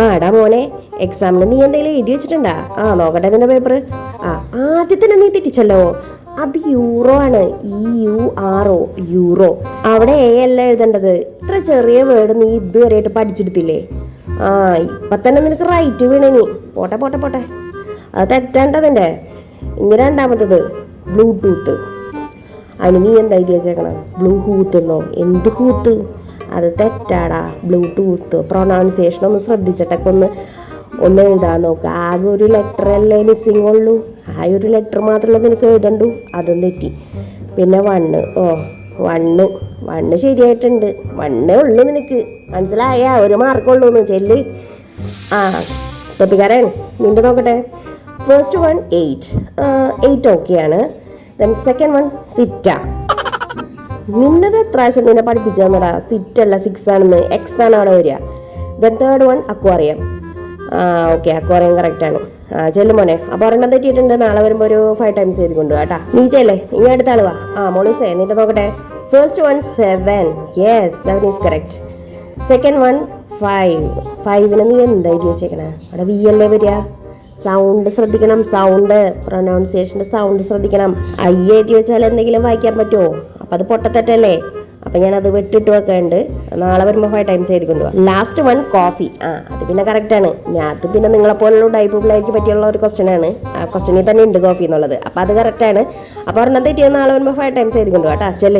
ആ എടാ മോനെ എക്സാമിന് നീ എന്തെങ്കിലും എഴുതി വെച്ചിട്ടുണ്ടാ? ആ നോക്കട്ടെ നിന്റെ പേപ്പർ ആ ആദ്യത്തിന് നീ തെറ്റിച്ചല്ലോ. അത് യൂറോ ആണ്. E U R O euro അവിടെ എ അല്ല എഴുതേണ്ടത്. ഇത്ര ചെറിയ വേർഡ് നീ ഇതുവരെയായിട്ട് പഠിച്ചെടുത്തില്ലേ ആ ഇപ്പൊ തന്നെ നിനക്ക് റൈറ്റ് വീണേനി പോട്ടെ പോട്ടെ പോട്ടെ. അത് തെറ്റേണ്ടതിന്റെ ഇനി രണ്ടാമത്തത് ബ്ലൂടൂത്ത് അതിന് നീ എന്താ എഴുതി വെച്ചേക്കണം? ബ്ലൂ ഹൂത്ത് എന്നോ? എന്ത് ഹൂത്ത് അത് തെറ്റാടാ. ബ്ലൂടൂത്ത് പ്രൊണൗൺസിയേഷൻ ഒന്ന് ശ്രദ്ധിച്ചിട്ടൊക്കെ ഒന്ന് ഒന്ന് എഴുതാൻ നോക്കുക ആകെ ഒരു ലെറ്റർ അല്ലേ മിസ്സിങ് ഉള്ളൂ? ആ ഒരു ലെറ്റർ മാത്രമല്ല നിനക്ക് എഴുതണ്ടു? അതും തെറ്റി. പിന്നെ വണ്ണ് ഓ വണ്ണ് വണ്ണ് ശരിയായിട്ടുണ്ട്. വണ്ണേ ഉള്ളൂ നിനക്ക്. മനസ്സിലായ? ഒരു മാർക്കുള്ളൂ എന്ന് ചെല്ല്. ആ തൊപ്പിക്കാരൻ നിന്റെ നോക്കട്ടെ. ഫസ്റ്റ് വൺ എയ്റ്റ് എയ്റ്റ് ഓക്കെയാണ് ദെൻ സെക്കൻഡ് വൺ സിറ്റ നിന്നത് എത്ര നിന്നെ പഠിപ്പിച്ചു തന്നടാ സിറ്റ് അല്ല സിക്സ് ആണെന്ന്. എക്സ് ആണ് അവിടെ വരിക. ദെൻ തേർഡ് വൺ അക്വാറിയം ആ ഓക്കെ അക്വാറിയം കറക്റ്റ് ആണ്. ആ ചെല്ലു മോനെ. അപ്പോൾ ഒരെണ്ണം തെറ്റിയിട്ടുണ്ട്. നാളെ വരുമ്പോൾ ഒരു ഫൈവ് ടൈംസ് എഴുതി കൊണ്ടു കേട്ടാ. നീ ചെല്ലേ. ഇനി അടുത്ത ആളുവാ ആ മോളൂസേ നിന്റെ നോക്കട്ടെ. First one seven yes seven is correct second one five ഫൈവിന് നീ എന്താ എഴുതി വെച്ചേക്കണേ? അവിടെ വി അല്ലേ വരിക? സൗണ്ട് ശ്രദ്ധിക്കണം. സൗണ്ട് പ്രൊനൗൺസിയേഷന്റെ സൗണ്ട് ശ്രദ്ധിക്കണം. ഐ എഴുതി വെച്ചാൽ എന്തെങ്കിലും വായിക്കാൻ പറ്റുമോ അപ്പം അത് പൊട്ടത്തെറ്റല്ലേ? അപ്പം ഞാനത് വെട്ടിട്ട് വെക്കുന്നുണ്ട് നാളെ വരുമ്പോൾ ഫൈവ് ടൈംസ് എഴുതി കൊണ്ടുപോകാം ലാസ്റ്റ് വൺ കോഫി ആ അത് പിന്നെ കറക്റ്റാണ് ഞാൻ അത് പിന്നെ നിങ്ങളെപ്പോലുള്ള ടൈപ്പ് പിള്ളേർക്ക് പറ്റിയുള്ള ഒരു ക്വസ്റ്റ്യൻ ആണ്. ആ ക്വസ്റ്റ്യനിൽ തന്നെ ഉണ്ട് കോഫി എന്നുള്ളത്. അപ്പം അത് കറക്റ്റാണ് അപ്പോൾ ഒരെണ്ണം തെറ്റിയത് നാളെ വരുമ്പോൾ ഫൈവ് ടൈംസ് എഴുതി കൊണ്ടുപോകാം കേട്ടോ ചെല്ലേ.